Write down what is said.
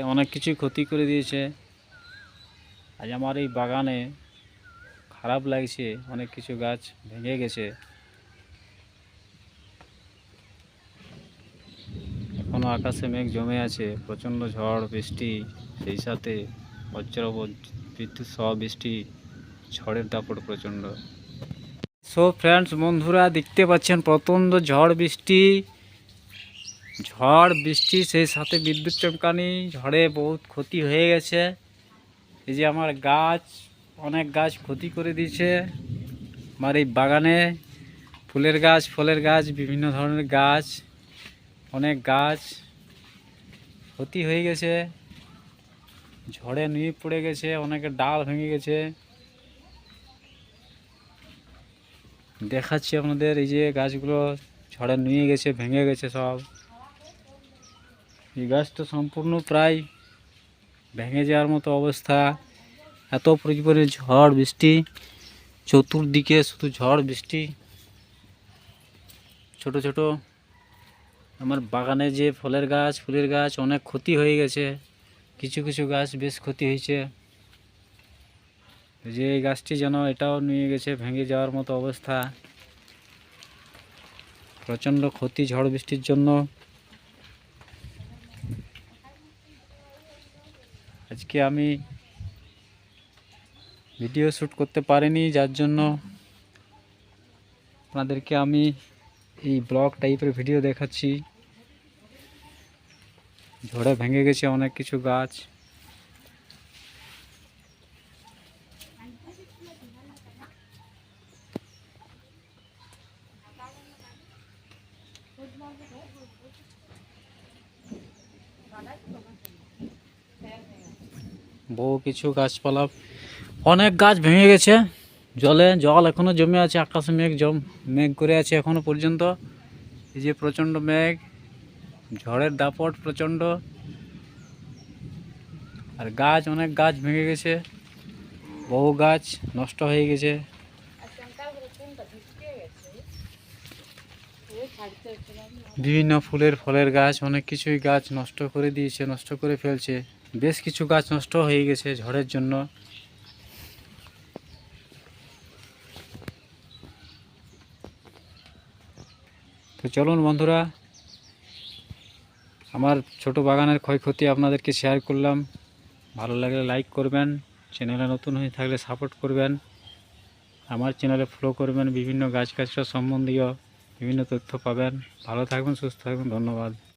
অনেক কিছু ক্ষতি করে দিয়েছে। আজ আমার এই বাগানে খারাপ লাগছে, অনেক কিছু গাছ ভেঙে গেছে। এখনও আকাশে মেঘ জমে আছে, প্রচণ্ড ঝড়, বৃষ্টি, সেই সাথে বজ্র বজ- বিদ্যুৎ সহ বৃষ্টি ঝড়ের দাপট প্রচণ্ড। সো ফ্রেন্ডস বন্ধুরা, দেখতে পাচ্ছেন প্রচণ্ড ঝড়, বৃষ্টি। ঝড়, বৃষ্টি, সেই সাথে বিদ্যুৎ চমকানি, ঝড়ে বহুত ক্ষতি হয়ে গেছে। এই যে আমার গাছ, অনেক গাছ ক্ষতি করে দিয়েছে। আমার এই বাগানে ফুলের গাছ, ফলের গাছ, বিভিন্ন ধরনের গাছ, অনেক গাছ ক্ষতি হয়ে গেছে। ঝড়ে নুয়ে পড়ে গেছে, অনেকে ডাল ভেঙে গেছে। দেখাচ্ছি আপনাদের, এই যে গাছগুলো ঝড়ে নুয়ে গেছে, ভেঙে গেছে সব। এই গাছটা সম্পূর্ণ প্রায় ভেঙে যাওয়ার মতো অবস্থা। এত পরিমাণে ঝড়, বৃষ্টি, চতুর্দিকে শুধু ঝড়, বৃষ্টি। ছোট ছোট আমার বাগানে যে ফলের গাছ, ফুলের গাছ অনেক ক্ষতি হয়ে গেছে। কিছু কিছু গাছ বেশ ক্ষতি হয়েছে। যে এই গাছটি যেন এটাও নিয়ে গেছে, ভেঙে যাওয়ার মতো অবস্থা। প্রচণ্ড ক্ষতি, ঝড়, বৃষ্টির জন্য। আজকে আমি ভিডিও শ্যুট করতে পারিনি, যার জন্য আপনাদেরকে আমি এই ব্লগ টাইপের ভিডিও দেখাচ্ছি। ঝড়ে ভেঙে গেছে অনেক কিছু গাছ। বহু কিছু গাছপালা। অনেক গাছ ভেঙে গেছে। জলে জল এখনও জমে আছে, আকাশে মেঘ জম, মেঘ করে আছে এখনও পর্যন্ত। এই যে প্রচণ্ড মেঘ, ঝড়ের দাপট প্রচণ্ড। আর গাছ, অনেক গাছ ভেঙে গেছে। বহু গাছ নষ্ট হয়ে গেছে। বিভিন্ন ফুলের ফলের গাছ, অনেক কিছুই গাছ নষ্ট করে দিয়েছে, নষ্ট করে ফেলছে। বেশ কিছু গাছ নষ্ট হয়ে গেছে ঝড়ের জন্য। তো চলুন বন্ধুরা, আমার ছোট বাগানের ক্ষয়ক্ষতি আপনাদেরকে শেয়ার করলাম। ভালো লাগলে লাইক করবেন চ্যানেলে নতুন হয়ে থাকলে সাপোর্ট করবেন। আমার চ্যানেলে ফলো করবেন, বিভিন্ন গাছ গাছরা সম্বন্ধীয় বিভিন্ন তথ্য পাবেন। ভালো থাকবেন, সুস্থ থাকবেন, ধন্যবাদ।